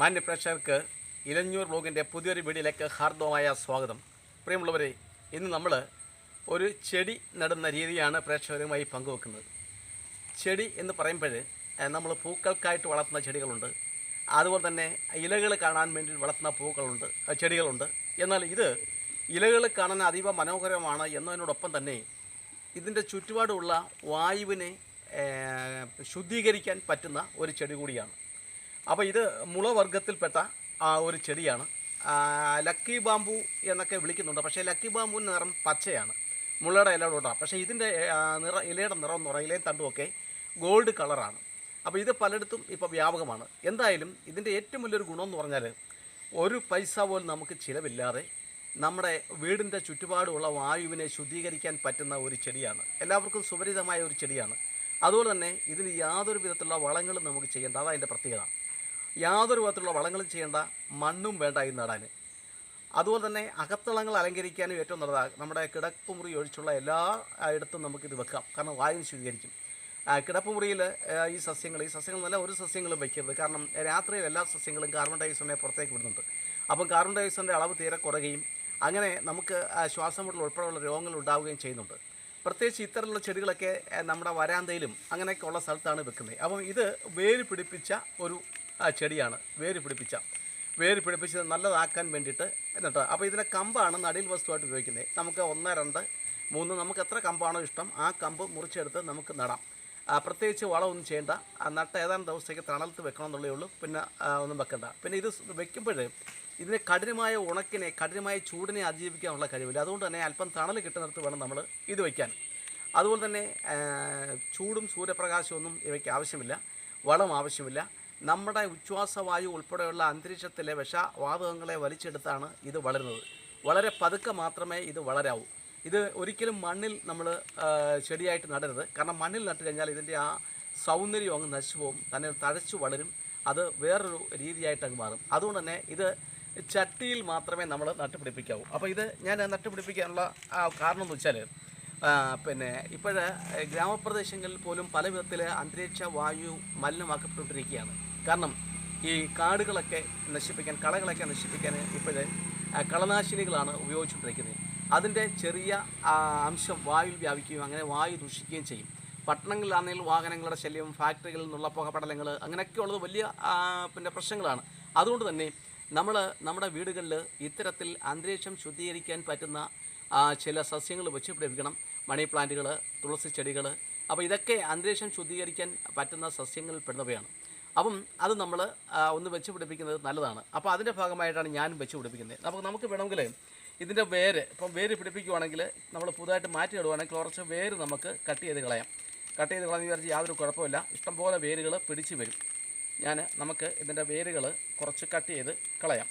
മാന്യ പ്രേക്ഷകർക്ക് ഇലഞ്ഞൂർ ബ്ലോഗിന്റെ പുതിയൊരു വീഡിയോയിലേക്ക് ഹാർദവമായ സ്വാഗതം. പ്രിയമുള്ളവരെ ഇന്ന് നമ്മൾ ഒരു ചെടി നടുന്ന രീതിയാണ് പ്രേക്ഷകരുമായി പങ്കുവെക്കുന്നത്. ചെടി എന്ന് പറയുമ്പോൾ നമ്മൾ പൂക്കൾക്കായിട്ട് വളർത്തുന്ന ചെടികളുണ്ട്. അതുപോലെ തന്നെ ഇലകൾ കാണാൻ വേണ്ടി വളർത്തുന്ന പൂക്കളുണ്ട് ചെടികളുണ്ട്. എന്നാൽ ഇത് ഇലകൾ കാണാൻ അതീവ മനോഹരമാണ് എന്നതിനോടൊപ്പം തന്നെ ഇതിന്റെ ചുറ്റുപാടുമുള്ള വായുവിനെ ശുദ്ധീകരിക്കാൻ പറ്റുന്ന ഒരു ചെടി കൂടിയാണ്. അപ്പോൾ ഇത് മുളവർഗത്തിൽപ്പെട്ട ഒരു ചെടിയാണ്. ലക്കി ബാമ്പു എന്നൊക്കെ വിളിക്കുന്നുണ്ട്. പക്ഷേ ലക്കി ബാമ്പുവിന്റെ നിറം പച്ചയാണ്. മുളയുടെ ഇലയോടാണ് പക്ഷേ ഇതിന്റെ നിറ ഇലയുടെ നിറം എന്ന് പറയുന്നത് ഇലയും തണ്ടുമൊക്കെ ഗോൾഡ് കളറാണ്. അപ്പോൾ ഇത് പലയിടത്തും ഇപ്പോൾ വ്യാപകമാണ്. എന്തായാലും ഇതിന്റെ ഏറ്റവും വലിയൊരു ഗുണം എന്ന് പറഞ്ഞാൽ ഒരു പൈസ പോലും നമുക്ക് ചിലവില്ലാതെ നമ്മുടെ വീടിന്റെ ചുറ്റുപാടുമുള്ള വായുവിനെ ശുദ്ധീകരിക്കാൻ പറ്റുന്ന ഒരു ചെടിയാണ്. എല്ലാവർക്കും സുപരിതമായ ഒരു ചെടിയാണ്. അതുപോലെ തന്നെ ഇതിന് യാതൊരു വിധത്തിലുള്ള വളങ്ങളും നമുക്ക് ചെയ്യേണ്ട. അതാണ് അതിന്റെ പ്രത്യേകത. യാതൊരു വിധത്തിലുള്ള വളങ്ങളും ചെയ്യേണ്ട മണ്ണും വേണ്ട ഈ നടാൻ. അതുപോലെ തന്നെ അകത്തളങ്ങൾ അലങ്കരിക്കാനും ഏറ്റവും നല്ലതാണ് നമ്മുടെ കിടപ്പുമുറി ഒഴിച്ചുള്ള എല്ലാ ഇടത്തും നമുക്കിത് വെക്കാം. കാരണം വായു ശുദ്ധീകരിക്കും കിടപ്പ് കിടപ്പുമുറിയിൽ ഈ സസ്യങ്ങൾ ഈ സസ്യങ്ങൾ നല്ല ഒരു സസ്യങ്ങളും വയ്ക്കരുത് കാരണം രാത്രിയിൽ എല്ലാ സസ്യങ്ങളും കാർബൺ ഡയോക്സൈഡിനെ പുറത്തേക്ക് വിടുന്നുണ്ട്. അപ്പം കാർബൺ ഡയോക്സൈഡിന്റെ അളവ് തീരെ കുറയുകയും അങ്ങനെ നമുക്ക് ശ്വാസം മുട്ടൽ ഉൾപ്പെടെയുള്ള രോഗങ്ങൾ ഉണ്ടാവുകയും ചെയ്യുന്നുണ്ട്. പ്രത്യേകിച്ച് ഇത്തരത്തിലുള്ള ചെടികളൊക്കെ നമ്മുടെ വരാന്തയിലും അങ്ങനെയൊക്കെ ഉള്ള സ്ഥലത്താണ് വെക്കുന്നത്. അപ്പം ഇത് വേര് പിടിപ്പിച്ച ഒരു ആ, ചെടിയാണ് വേര് പിടിപ്പിച്ച. വേര് പിടിപ്പിച്ച് നല്ലതാക്കാൻ വേണ്ടിയിട്ട് എന്നിട്ട് അപ്പോൾ ഇതിനെ കമ്പാണ് നടിയിൽ വസ്തുവായിട്ട് ഉപയോഗിക്കുന്നത്. നമുക്ക് ഒന്ന് രണ്ട് മൂന്ന് നമുക്ക് എത്ര കമ്പാണോ ഇഷ്ടം ആ കമ്പ് മുറിച്ചെടുത്ത് നമുക്ക് നടാം. പ്രത്യേകിച്ച് വളമൊന്നും ചെയ്യേണ്ട. ആ നട്ട ഏതാനും ദിവസത്തേക്ക് തണലത്ത് വെക്കണം എന്നുള്ളേ ഉള്ളൂ. പിന്നെ ഒന്നും വെക്കണ്ട. പിന്നെ ഇത് വെക്കുമ്പോഴേ ഇതിന് കഠിനമായ ഉണക്കിനെ കഠിനമായ ചൂടിനെ അതിജീവിക്കാനുള്ള കഴിവില്ല. അതുകൊണ്ട് തന്നെ അല്പം തണൽ കിട്ടുന്നിടത്ത് വേണം നമ്മൾ ഇത് വയ്ക്കാൻ അതുപോലെ തന്നെ ചൂടും സൂര്യപ്രകാശമൊന്നും ഇവയ്ക്ക് ആവശ്യമില്ല. വളം ആവശ്യമില്ല. നമ്മുടെ ഉച്ഛ്വാസവായു ഉൾപ്പെടെയുള്ള അന്തരീക്ഷത്തിലെ വിഷവാതകങ്ങളെ വലിച്ചെടുത്താണ് ഇത് വളരുന്നത്. വളരെ പതുക്കെ മാത്രമേ ഇത് വളരാവൂ. ഇത് ഒരിക്കലും മണ്ണിൽ നമ്മൾ ചെടിയായിട്ട് നടരുത്. കാരണം മണ്ണിൽ നട്ട് കഴിഞ്ഞാൽ ഇതിന്റെ ആ സൗന്ദര്യം അങ്ങ് നശിച്ചു പോകും. തന്നെ തഴച്ചു വളരും. അത് വേറൊരു രീതിയായിട്ട് അങ്ങ് മാറും. അതുകൊണ്ട് തന്നെ ഇത് ചട്ടിയിൽ മാത്രമേ നമ്മൾ നട്ടുപിടിപ്പിക്കാവൂ. അപ്പോൾ ഇത് ഞാൻ നട്ടുപിടിപ്പിക്കാനുള്ള കാരണം എന്ന് വെച്ചാൽ പിന്നെ ഇപ്പോഴ് ഗ്രാമപ്രദേശങ്ങളിൽ പോലും പല വിധത്തിൽ അന്തരീക്ഷ വായു മലിനമാക്കപ്പെട്ടിരിക്കുകയാണ് കാരണം ഈ കാടുകളൊക്കെ നശിപ്പിക്കാൻ കളകളൊക്കെ നശിപ്പിക്കാൻ ഇപ്പോൾ കളനാശിനികളാണ് ഉപയോഗിച്ചുകൊണ്ടിരിക്കുന്നത്. അതിന്റെ ചെറിയ അംശം വായുവിൽ വ്യാപിക്കുകയും അങ്ങനെ വായു ദൂഷിക്കുകയും ചെയ്യും. പട്ടണങ്ങളിലാണെങ്കിൽ വാഹനങ്ങളുടെ ശല്യം ഫാക്ടറികളിൽ നിന്നുള്ള പുകപടലങ്ങൾ അങ്ങനെയൊക്കെ ഉള്ളത് വലിയ പിന്നെ പ്രശ്നങ്ങളാണ്. അതുകൊണ്ട് തന്നെ നമ്മൾ നമ്മുടെ വീടുകളിൽ ഇത്തരത്തിൽ അന്തരീക്ഷം ശുദ്ധീകരിക്കാൻ പറ്റുന്ന ചില സസ്യങ്ങൾ വെച്ച് പിടിപ്പിക്കണം മണി പ്ലാന്റുകൾ തുളസി ചെടികൾ അപ്പോൾ ഇതൊക്കെ അന്തരീക്ഷം ശുദ്ധീകരിക്കാൻ പറ്റുന്ന സസ്യങ്ങളിൽ പെടുന്നവയാണ് അപ്പം അത് നമ്മൾ ഒന്ന് വെച്ച് പിടിപ്പിക്കുന്നത് നല്ലതാണ്. അപ്പോൾ അതിന്റെ ഭാഗമായിട്ടാണ് ഞാനും വെച്ച് പിടിപ്പിക്കുന്നത്. അപ്പോൾ നമുക്ക് വേണമെങ്കിൽ ഇതിന്റെ വേര് ഇപ്പം വേര് പിടിപ്പിക്കുവാണെങ്കിൽ നമ്മൾ പുതുതായിട്ട് മാറ്റി ഇടുവാണെങ്കിൽ കുറച്ച് വേര് നമുക്ക് കട്ട് ചെയ്ത് കളയാം. കട്ട് ചെയ്ത് കളഞ്ഞ് വിചാരിച്ച് യാതൊരു കുഴപ്പമില്ല ഇഷ്ടംപോലെ വേരുകൾ പിടിച്ച് വരും. ഞാൻ നമുക്ക് ഇതിന്റെ വേരുകൾ കുറച്ച് കട്ട് ചെയ്ത് കളയാം.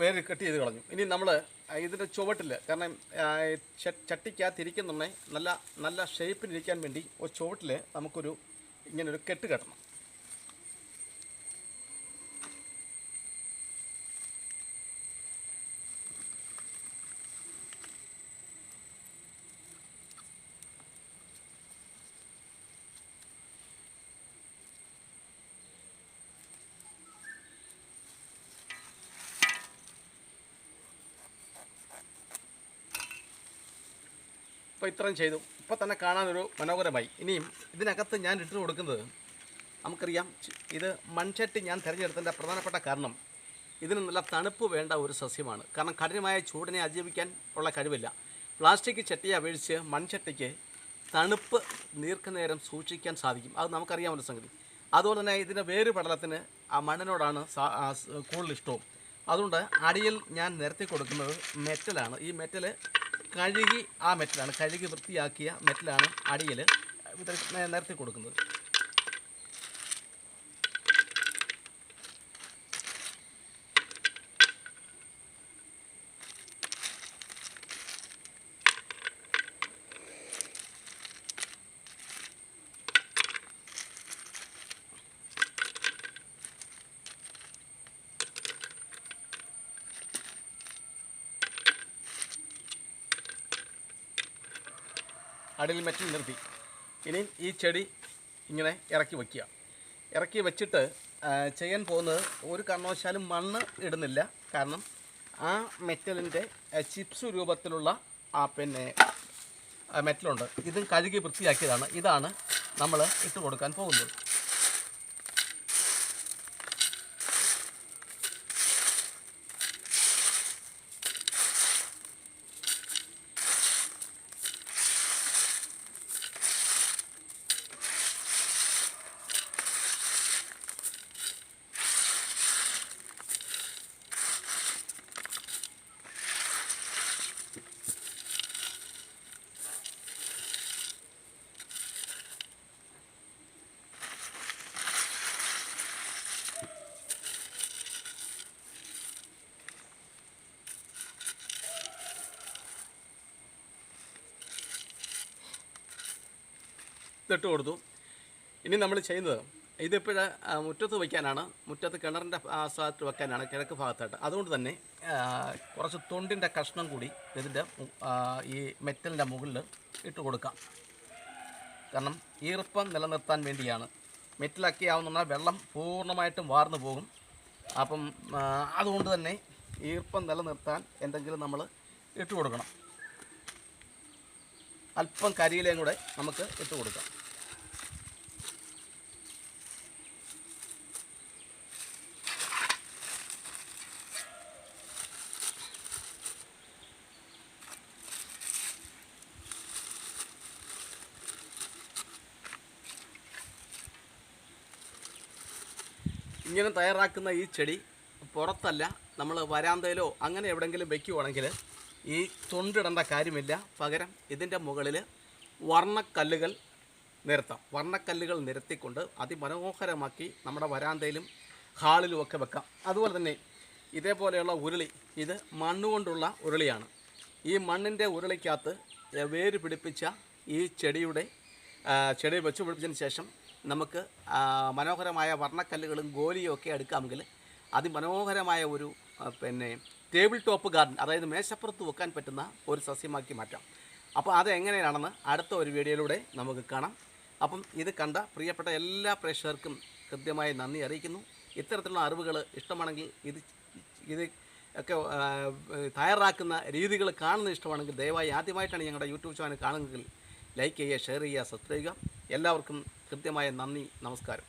വേര് കട്ട് ചെയ്ത് കളഞ്ഞു. ഇനി നമ്മൾ ഇതിന്റെ ചുവട്ടിൽ കാരണം ചട്ടിക്കകത്തിരിക്കുന്നുണ്ടെങ്കിൽ നല്ല നല്ല ഷേപ്പിലിരിക്കാൻ വേണ്ടി ഒരു ചുവട്ടിൽ നമുക്കൊരു ഇങ്ങനൊരു കെട്ട് കെട്ടണം. ഇപ്പോൾ ഇത്രയും ചെയ്തു. ഇപ്പോൾ തന്നെ കാണാനൊരു മനോഹരമായി. ഇനിയും ഇതിനകത്ത് ഞാൻ ഇട്ട് കൊടുക്കുന്നത് നമുക്കറിയാം ഇത് മൺചട്ടി ഞാൻ തിരഞ്ഞെടുത്തതിന്റെ പ്രധാനപ്പെട്ട കാരണം. ഇതിന് നല്ല തണുപ്പ് വേണ്ട ഒരു സസ്യമാണ്. കാരണം കഠിനമായ ചൂടിനെ അതിജീവിക്കാൻ ഉള്ള കഴിവില്ല. പ്ലാസ്റ്റിക് ചട്ടിയെ അപേക്ഷിച്ച് മൺചട്ടിക്ക് തണുപ്പ് ദീർഘനേരം സൂക്ഷിക്കാൻ സാധിക്കും. അത് നമുക്കറിയാവുന്ന സംഗതി. അതുപോലെ തന്നെ ഇതിന്റെ വേര് പടലത്തിന് ആ മണ്ണിനോടാണ് കൂടുതൽ ഇഷ്ടവും. അതുകൊണ്ട് അടിയിൽ ഞാൻ നിരത്തി കൊടുക്കുന്നത് മെറ്റലാണ്. ഈ മെറ്റൽ കഴുകി ആ മെറ്റലാണ്. കഴുകി വൃത്തിയാക്കിയ മെറ്റലാണ് അടിയിൽ നിരത്തി കൊടുക്കുന്നത്. അടിയിൽ മെറ്റിൽ നിർത്തി. ഇനി ഈ ചെടി ഇങ്ങനെ ഇറക്കി വയ്ക്കുക. ഇറക്കി വെച്ചിട്ട് ചെയ്യാൻ പോകുന്നത് ഒരു കാരണവശാലും മണ്ണ് ഇടുന്നില്ല. കാരണം ആ മെറ്റലിന്റെ ചിപ്സ് രൂപത്തിലുള്ള ആ പിന്നെ മെറ്റലുണ്ട്. ഇതും കഴുകി വൃത്തിയാക്കിയതാണ്. ഇതാണ് നമ്മൾ ഇട്ട് കൊടുക്കാൻ പോകുന്നത്. ഇതിട്ട് കൊടുത്തു. ഇനി നമ്മൾ ചെയ്യുന്നത് ഇതിപ്പോഴ മുറ്റത്ത് വയ്ക്കാനാണ്. മുറ്റത്ത് കിണറിന്റെ ആ സ്ഥലത്ത് വെക്കാനാണ് കിഴക്ക് ഭാഗത്തായിട്ട്. അതുകൊണ്ട് തന്നെ കുറച്ച് തൊണ്ടിന്റെ കഷ്ണം കൂടി ഇതിന്റെ ഈ മെറ്റലിന്റെ മുകളിൽ ഇട്ട് കൊടുക്കാം. കാരണം ഈർപ്പം നിലനിർത്താൻ വേണ്ടിയാണ്. മെറ്റലാക്കിയാവുന്ന വെള്ളം പൂർണമായിട്ടും വാർന്നു പോകും. അപ്പം അതുകൊണ്ട് തന്നെ ഈർപ്പം നിലനിർത്താൻ എന്തെങ്കിലും നമ്മൾ ഇട്ട് കൊടുക്കണം. അല്പം കരിയിലയും കൂടെ നമുക്ക് ഇട്ട് കൊടുക്കാം. ഇങ്ങനെ തയ്യാറാക്കുന്ന ഈ ചെടി പുറത്തല്ല. നമ്മൾ വരാന്തയിലോ അങ്ങനെ എവിടെയെങ്കിലും വെക്കുവാണെങ്കിൽ ഈ തൊണ്ടിടേണ്ട കാര്യമില്ല. പകരം ഇതിന്റെ മുകളിൽ വർണക്കല്ലുകൾ നിരത്താം. വർണക്കല്ലുകൾ നിരത്തിക്കൊണ്ട് അതിമനോഹരമാക്കി നമ്മുടെ വരാന്തയിലും ഹാളിലും ഒക്കെ വെക്കാം. അതുപോലെ തന്നെ ഇതേപോലെയുള്ള ഉരുളി ഇത് മണ്ണുകൊണ്ടുള്ള ഉരുളിയാണ്. ഈ മണ്ണിന്റെ ഉരുളിക്കകത്ത് വേര് പിടിപ്പിച്ച ഈ ചെടിയുടെ ചെടി വെച്ച് പിടിപ്പിച്ചതിന് ശേഷം നമുക്ക് മനോഹരമായ വർണക്കല്ലുകളും ഗോലിയും ഒക്കെ എടുക്കാമെങ്കിൽ അതിമനോഹരമായ ഒരു പിന്നെ ടേബിൾ ടോപ്പ് ഗാർഡൻ അതായത് മേശപ്പുറത്ത് വെക്കാൻ പറ്റുന്ന ഒരു സസ്യമാക്കി മാറ്റാം. അപ്പോൾ അത് എങ്ങനെയാണെന്ന് അടുത്ത ഒരു വീഡിയോയിലൂടെ നമുക്ക് കാണാം. അപ്പം ഇത് കണ്ട പ്രിയപ്പെട്ട എല്ലാ പ്രേക്ഷകർക്കും കൃത്യമായി നന്ദി അറിയിക്കുന്നു. ഇത്തരത്തിലുള്ള അറിവുകൾ ഇഷ്ടമാണെങ്കിൽ ഇത് ഇത് ഒക്കെ തയ്യാറാക്കുന്ന രീതികൾ കാണുന്നത് ഇഷ്ടമാണെങ്കിൽ ദയവായി ആദ്യമായിട്ടാണ് ഞങ്ങളുടെ യൂട്യൂബ് ചാനൽ കാണുന്നതെങ്കിൽ ലൈക്ക് ചെയ്യുക ഷെയർ ചെയ്യുക സബ്സ്ക്രൈബ് ചെയ്യുക. എല്ലാവർക്കും കൃത്യമായ നന്ദി നമസ്കാരം.